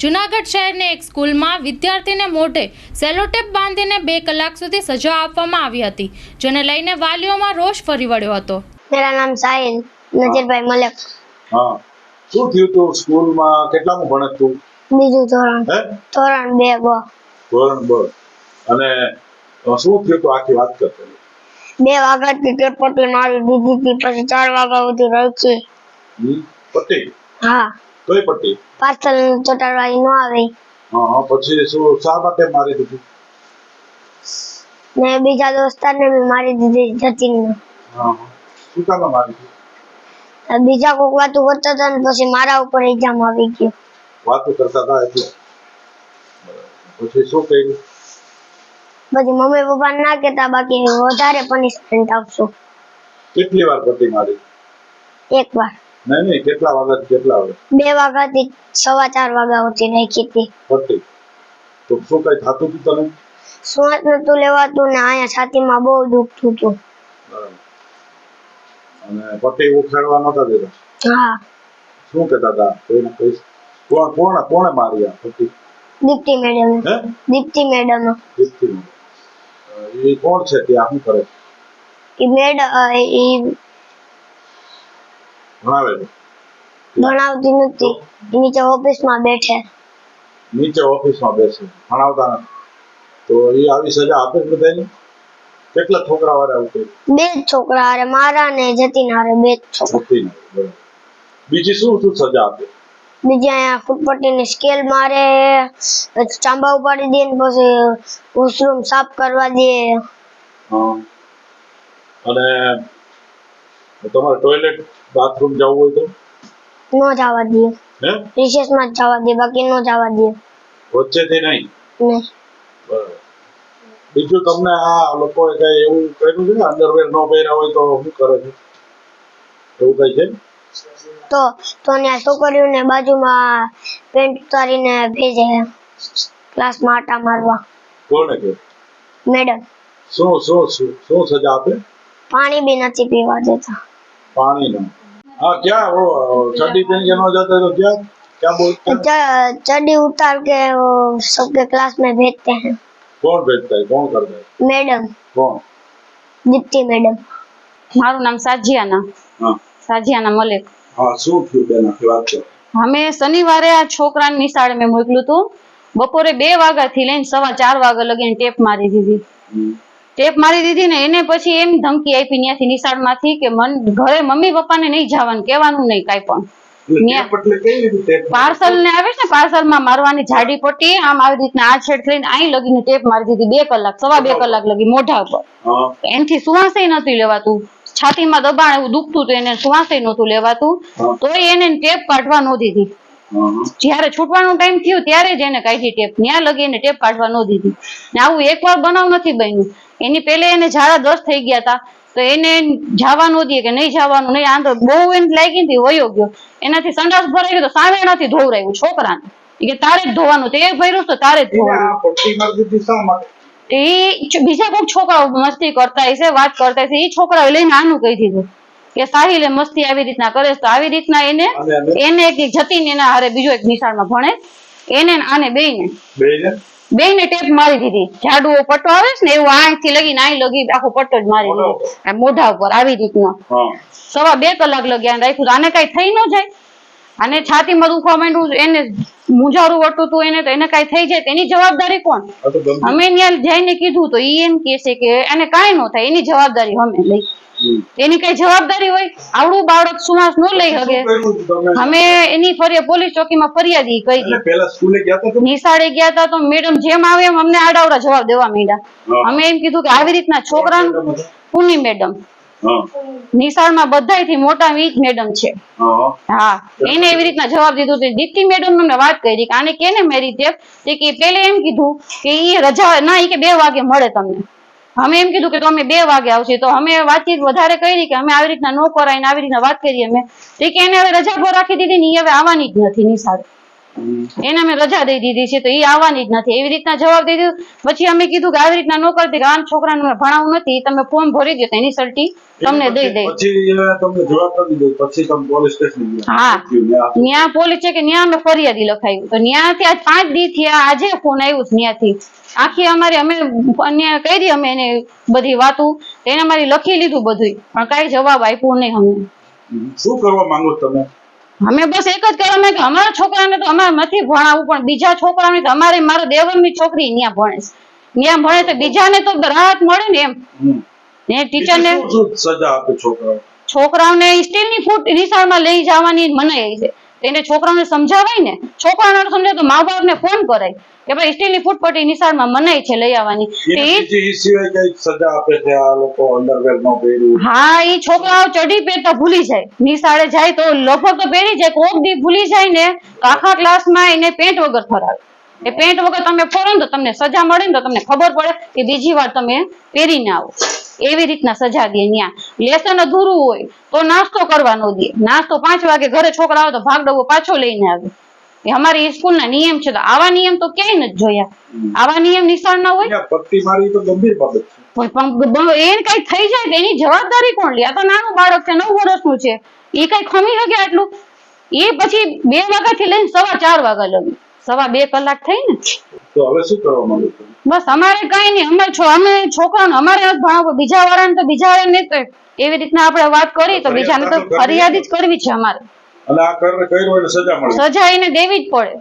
જૂનાગઢ શહેરની એક સ્કૂલમાં વિદ્યાર્થીને મોઢે સેલોટેપ બાંધીને બે કલાક સુધી સજા આપવામાં આવી હતી જેને લઈને વાલીઓમાં રોષ ફરી વળ્યો હતો. મેરા નામ સાહિલ નજીરભાઈ મલેક. હા શું થયું તું સ્કૂલમાં? કેટલામાં ભણત બીજું ધોરણ. ધોરણ બે બ. ધોરણ બ. અને શું થયું તું આખી વાત કરતો બે વાગ્યા થી ચટપટી મારી દીધી હતી પછી ચાર વાગ્યા સુધી રહી છે પતિ હા. કઈ પટ્ટી? પાર્સલ ચોટાડવાની ન આવે. હા પછી શું શા માટે મારી દીધી? મેં બીજા દોસ્તારને બી મારી દીધી જતીનને હા. શું કામ મારી દીધી? બીજા કોક વાતું કરતા હતા ને પછી મારા ઉપર એક્ઝામ આવી ગયો. વાતો કરતા હતા એટલે. પછી શું કર્યું? પછી મમ્મી પપ્પા ના કહેતા બાકી વધારે પનિશમેન્ટ આપશું. કેટલી વાર પટ્ટી મારી? એક વાર. નહીં નહીં કેટલા વાગ્યા કેટલા વાગે? બે વાગ્યાથી સવા ચાર વાગ્યા સુધી રાખી હતી પટ્ટી તો શું કઈ થતું હતું તને? શ્વાસ નતું લેવાતું ને અહીંયા છાતીમાં બહુ દુખતું હતું અને પટ્ટી ઉખાડવા નતા દેતા? હા. શું કહેતા હતા? કોઈને કઈ કોણ કોણ કોણે માર્યા પટ્ટી Deepti madam. Deepti madam. Deepti madam. એ કોણ છે? ત્યાં શું કરે? એ મેડમ એ ભણાવે છે? ભણાવતી નથી. નીચે ઓફિસમાં બેઠે. નીચે ઓફિસમાં બેસે. ભણાવતા નથી. તો એ આવી સજા આપે બધાને કેટલા છોકરા વાળા આવું બે જ છોકરા હારે મારા ને જતીન હારે બે જ છોકરા. બીજી શું શું સજા આપે? બીજા અહીંયા ફૂટપટ્ટીની સ્કેલ મારે ચાંબા ઉપાડી દે ને પછી વોશરૂમ સાફ કરવા દે. અને તમારે ટોયલેટ બાથરૂમ જવું હોય તો? નો જવા દે હે? રિસેસમાં જવા દે બાકી નો જવા દે વચ્ચેથી નહીં? નહીં બરાબર. બીજું તમને આ લોકોએ કઈ એવું કર્યું છે અંડરવેર નો પહેર્યા હોય તો શું કરે છે? એવું કઈ છે? તો તો ત્યાં છોકરીઓને બાજુમાં પેન્ટ ઉતારીને ભેજે ક્લાસમાં આટા મારવા. કોને કે? મેડમ. શું શું શું શું સજા આપે? પાણી બી નથી પીવા દેતા. पानी ना हाँ क्या वो चड्डी पहन के न जाते तो क्या क्या बोलते हैं च- चड्डी उतार के वो सबके क्लास में भेजते हैं कौन भेजता है कौन करता है मैडम कौन दीप्ति मैडम મારું નામ સાજિયાના हाँ સાજિયાના મલેક हाँ શું થયું બેન આખી વાત કરો અમે શનિવારે આ છોકરાને નિશાળે મેં મોકલ્યું હતું બપોરે બે વાગ્યાથી લઈને સવા ચાર વાગ્યા લગીને ટેપ મારી દીધી હમ. ટેપ મારી દીધી ને એને પછી એમ ધમકી આપી ત્યાંથી નિશાળમાંથી કે મન ઘરે મમ્મી પપ્પાને નહીં જવાનું કહેવાનું નહીં કાંઈ પણ. પાર્સલ ને આવે છે ને પાર્સલમાં મારવાની જાડી પટ્ટી આમ આવી રીતના આ છેડ થઈને અહીં લગીને ટેપ મારી દીધી બે કલાક સવા બે કલાક લગી મોઢા ઉપર. એનથી સુવાસે નથી લેવાતું. છાતીમાં દબાણ એવું દુખતું તો એને સુવાસે નતું લેવાતું. તો તોય એને ટેપ કાઢવા ન દીધી. જયારે જ્યારે છૂટવાનો ટાઈમ થયો ત્યારે જ એને કાઢી ટેપ. ત્યાં લગી એને ટેપ કાઢવા ન દીધી. ને આવું એકવાર બનાવ નથી બન્યું. એની પહેલે એને ઝાડા દસ થઈ ગયા હતા તો એને જવાનું દે કે નહીં જવાનું નહીં આંધો બહુ એને લાગી હતી વયો ગયો. એનાથી સંડાસ ભરાઈ ગયો તો સામેણાથી ધોવરાયું છોકરાને. કે તારે જ ધોવાનું તે ભર્યું તો તારે જ ધોવાનું. એ બીજા કોઈક છોકરાઓ મસ્તી કરતા હશે વાત કરતા હશે એ છોકરાઓ લઈને આનું કહી દીધું. કે સાહિલે મસ્તી આવી રીતના કરે તો આવી રીતના એને એને એને એક જતીન એના હારે બીજો એક નિશાળમાં ભણે એને આને બેયને. બેયને? બેયને ટેપ મારી દીધી. જાડુઓ પટ્ટો આવે છે ને એવું આંખથી લગી નાઈ લગી આખો પટ્ટો જ મારી દીધો. મોઢા ઉપર આવી રીતનો. સવા બે કલાક લગ્યા રાખ્યું. આને કઈ થઈ ન જાય. આને છાતીમાં દુખવા માંડ્યું એને મુંજારું વળતું હતું એને તો એને કઈ થઈ જાય તો એની જવાબદારી કોણ? અમે ત્યાં જઈને કીધું તો ઈ એમ કે છે કે એને કઈ ન થાય એની જવાબદારી અમે લઈ. એની કઈ જવાબદારી હોય આવડું બાળક સુવાસ ન લઈ શકે અમે એની ફરિયાદ પોલીસ ચોકીમાં ફરિયાદ ઈ કરી. તમે? નિશાળે ગયા હતા તો મેડમ જેમ આવે એમ અમને આડાવડા જવાબ દેવા માંડ્યા. અમે એમ કીધું કે આવી રીતના છોકરાનું મેડમ. પુની મેડમ. નિશાળમાં બધાયથી મોટા વીજ મેડમ છે. હા. એને એવી રીતના જવાબ દીધો તો દીપ્તિ મેડમ અમને વાત કરી કે આને કેને મેરી ટેપ તે કે પેલે એમ કીધું કે ઈ રજા ના ઈ કે બે વાગે મળે તમને. અમે એમ કીધું કે તમે અમે બે વાગે આવશે. તો અમે વાતચીત વધારે કરી કે અમે આવી રીતના નો કરાય ને આવી રીતના વાત કરીએ અમે. તે કે એને હવે રજા પર રાખી દીધી ને હવે આવવાની જ નથી નિશાળ. એને અમે રજા દઈ દીધી છે તો એ આવવાની જ નથી. એવી રીતના જવાબ દઈ દીધો. પછી અમે કીધું કે આવી રીતના ન કરતી કે આમ છોકરાને મેં ભણાવવું નથી તમે ફોર્મ ભરી દો એની સર્ટી તમને દઈ દઈ તમને જવાબ દીધો. પછી તમે પોલીસ સ્ટેશન હા. ન્યા પોલીસ છે કે ન્યા અમે ફરિયાદી લખાયું. તો ન્યાથી આજ પાંચ દી થયા આજે ફોન આવ્યું છે ન્યાથી. આખી અમારી અમે ન્યા કરી અમે એને બધી વાતો એને અમારી લખી લીધું બધું પણ કાંઈ જવાબ આપ્યો નહીં અમને. શું કરવા માંગો તમે? અમે બસ એક જ કહેવા માંગે કે અમારા છોકરાને તો અમારે નથી ભણાવવું પણ બીજા છોકરાને તો અમારે મારો દેવરની છોકરી ન્યા ભણે છે. ન્યા ભણે તો બીજાને તો રાહત મળે ને એમ. ને ટીચરને ને સજા આપે છોકરાઓ? છોકરાઓને સ્ટીલની ફૂટ નિશાળમાં લઈ જવાની મનાઈ છે. એને છોકરાને સમજાવાય ને છોકરાને સમજાય તો મા બાપને ફોન કરાય કે ભાઈ સ્ટીલની ફૂટપટ્ટી નિશાળમાં મનાય છે લઈ આવવાની. હા એ છોકરાઓ ચડી પહેરતા ભૂલી જાય. નિશાળે જાય તો લગભગ તો પહેરી જાય કોક દી ભૂલી જાય ને તો આખા ક્લાસમાં એને પેન્ટ વગર ફરાવે. એ પેન્ટ વગર તમે ફરો ને તો તમને સજા મળે ને તો તમને ખબર પડે કે બીજી વાર તમે પહેરીને આવો. એવી રીતના સજા દે લેસન અધૂરું હોય તો નાસ્તો કરવાનો દે. નાસ્તો પાંચ વાગે ઘરે છોકરા આવે તો ભાગ ડબ્બો પાછો લઈને આવે. એ અમારી સ્કૂલના નિયમ છે તો આવા નિયમ તો ક્યાંય નથી જોયા. આવા નિયમ નિશાળ ના હોય. અહીંયા મારી તો ગંભીર બાબત છે. પણ પણ એને કઈ થઈ જાય એની જવાબદારી કોણ લે? આ તો નાનું બાળક છે નવ વર્ષનું છે. એ કઈ ખમી શકે આટલું? એ પછી બે વાગ્યાથી લઈને સવા ચાર વાગ્યા લગી. સવા બે કલાક થઈ ને? તો હવે શું કરવા માંગો છો? બસ અમારે કઈ નહીં અમે છો અમે છોકરાઓને અમારે નથી ભણાવવું બીજા વાળાને તો બીજા વાળાને નહીં તો એવી રીતના આપણે વાત કરી તો બીજાને તો ફરિયાદ જ કરવી છે અમારે. અને આ કર કર્યું એટલે સજા મળે. સજા એને દેવી જ પડે.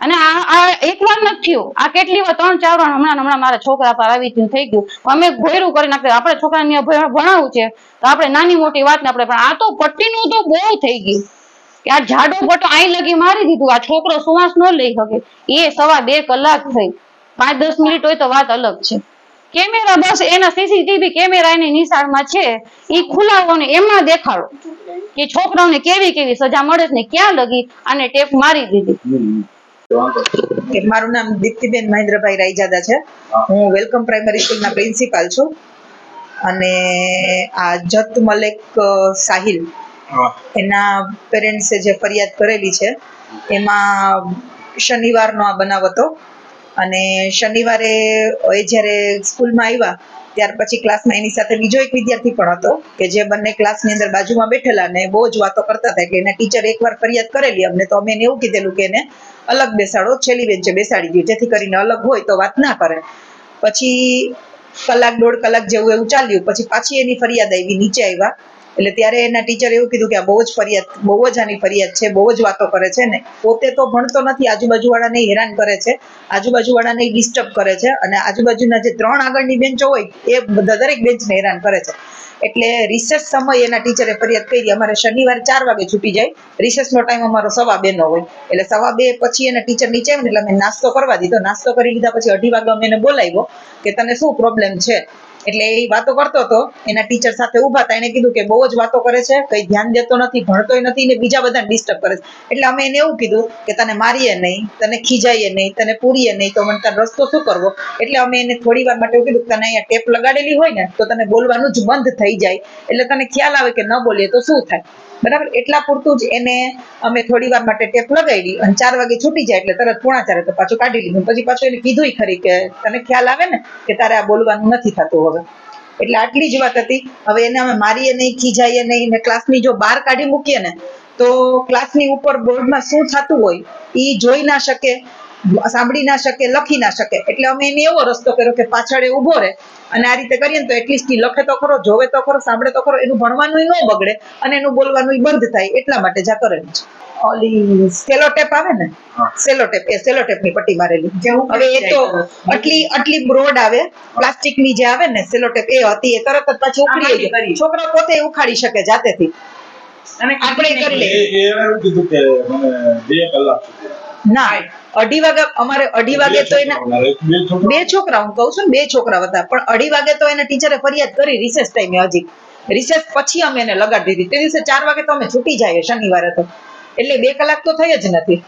અને આ આ એક વાર નથી થયું. આ કેટલી વાર ત્રણ ચાર વાર હમણાં હમણાં મારા છોકરા પર આવી થયું થઈ ગયું. અમે ઘોયરું કરી નાખ્યું આપણે છોકરાને અહીંયા ભણ- ભણાવવું છે. તો આપણે નાની મોટી વાત ને આપણે પણ આ તો પટ્ટીનું તો બહુ થઈ ગયું. કે આ જાડો પટ્ટો અહીં લગી મારી દીધું આ છોકરો સુવાસ ન લઈ શકે. એ સવા બે કલાક થઈ. પાંચ દસ મિનિટ હોય તો વાત અલગ છે. કેમેરા બસ એના સીસીટીવી કેમેરા એની નિશાળમાં છે. એ ખુલાવો ને એમાં દેખાડો. કે છોકરાઓને કેવી કેવી સજા મળે છે ને ક્યાં લગી અને ટેપ મારી દીધી. મારું નામ દીપ્તિબેન મહેન્દ્રભાઈ રાયજાદા છે. હું. વેલકમ પ્રાઇમરી સ્કૂલના પ્રિન્સિપાલ છું. અને આ જત મલેક સાહિલ. એના પેરેન્ટ્સે જે ફરિયાદ કરેલી છે, એમાં શનિવારનો આ બનાવ હતો. અને શનિવારે એ જ્યારે સ્કૂલમાં આવ્યા, ત્યાર પછી ક્લાસમાં એની સાથે બીજો એક વિદ્યાર્થી પણ હતો, કે જે બંને ક્લાસની અંદર બાજુમાં બેઠેલા ને બહુ જ વાતો કરતા હતા, એટલે એના ટીચર એકવાર ફરિયાદ કરેલી અમને, તો અમે એને એવું કીધેલું કે એને અલગ બેસાડો, છેલ્લી બેન્ચે બેસાડી દઈએ જેથી કરીને અલગ હોય તો વાત ના કરે. પછી કલાક, દોઢ કલાક જેવું એવું ચાલ્યું, પછી પાછી એની ફરિયાદ આવી, નીચે આવ્યા. એટલે ત્યારે એના ટીચરે એવું કીધું કે આ બહુ જ ફરિયાદ, બહુ જ આની ફરિયાદ છે, બહુ જ વાતો કરે છે ને. પોતે તો ભણતો નથી, આજુબાજુવાળાને હેરાન કરે છે, આજુબાજુવાળાને ડિસ્ટર્બ કરે છે અને આજુબાજુના જે ત્રણ આગળની બેન્ચો હોય, એ દરેક બેન્ચને હેરાન કરે છે. એટલે રિસેસ સમય એના ટીચરે ફરિયાદ કરી, અમારે શનિવારે ચાર વાગે છૂટી જાય. રિસેસનો ટાઈમ અમારો સવા બે નો હોય. એટલે સવા બે પછી એના ટીચર નીચે આવ્યો એટલે અમે નાસ્તો કરવા દીધો. નાસ્તો કરી લીધા પછી અઢી વાગે અમે એને બોલાવ્યો કે તને શું પ્રોબ્લેમ છે? એટલે એ વાતો કરતો હતો. એના ટીચર સાથે ઊભા હતા. એને કીધું કે બહુ જ વાતો કરે છે, કઈ ધ્યાન દેતો નથી, ભણતોય નથી ને બીજા બધાને ડિસ્ટર્બ કરે છે. એટલે અમે એને એવું કીધું કે તને મારીએ નહીં, તને ખીજાઈએ નહીં, તને પૂરીએ નહીં, તો મને તને રસ્તો શું કરવો? એટલે અમે એને થોડી વાર માટે એવું કીધું તને અહીંયા ટેપ લગાડેલી હોય ને, તો તને બોલવાનું જ બંધ થઈ જાય. એટલે તને ખ્યાલ આવે કે ન બોલીએ તો શું થાય? બરાબર? એટલા પૂરતું જ એને અમે થોડી વાર માટે ટેપ લગાવી અને ચાર વાગે છૂટી જાય એટલે તરત પોણા ચારે તો પાછું કાઢી લીધું. પછી પાછું એને કીધું ખરી કે તને ખ્યાલ આવે ને કે તારે આ બોલવાનું નથી થતું હવે. એટલે આટલી જ વાત હતી. હવે એને અમે મારીએ નહીં, ખીજાઈએ નહીં ને ક્લાસની જો બહાર કાઢી મૂકીએ ને તો ક્લાસની ઉપર બોર્ડમાં શું થતું હોય એ જોઈ ના શકે. સાંભળી ના શકે લખી ના શકે. એટલે અમે એને એવો રસ્તો કર્યો કે પાછળ એ ઊભો રહે. અને આ રીતે કરીએ ને તો એટલીસ્ટ લખે તો ખરો જોવે તો ખરો સાંભળે તો ખરો એનું ભણવાનું ન બગડે અને એનું બોલવાનું બંધ થાય એટલા માટે જા કરેલું છે ઓલી સેલો ટેપ આવે ને? સેલો ટેપ એ સેલો ટેપની પટ્ટી મારેલી. હવે એ તો આટલી આટલી બ્રોડ આવે પ્લાસ્ટિકની જે આવે ને સેલો ટેપ એ હતી એ તરત જ પાછી ઉખડી ગઈ છોકરા પોતે ઉખાડી શકે જાતેથી. આપણે કરી એ લઈએ એ એવું કીધું કે મને બે કલાક ના. અઢી વાગે અમારે અઢી વાગે તો એના બે છોકરા હું કહું છું બે છોકરા હતા. પણ અઢી વાગે તો એના ટીચરે ફરિયાદ કરી રિસેસ ટાઈમે હજી. રિસેસ પછી અમે એને લગાડી દીધી. તે દિવસે ચાર વાગે તો અમે છૂટી જાય શનિવારે તો. એટલે બે કલાક તો થઈ જ નથી.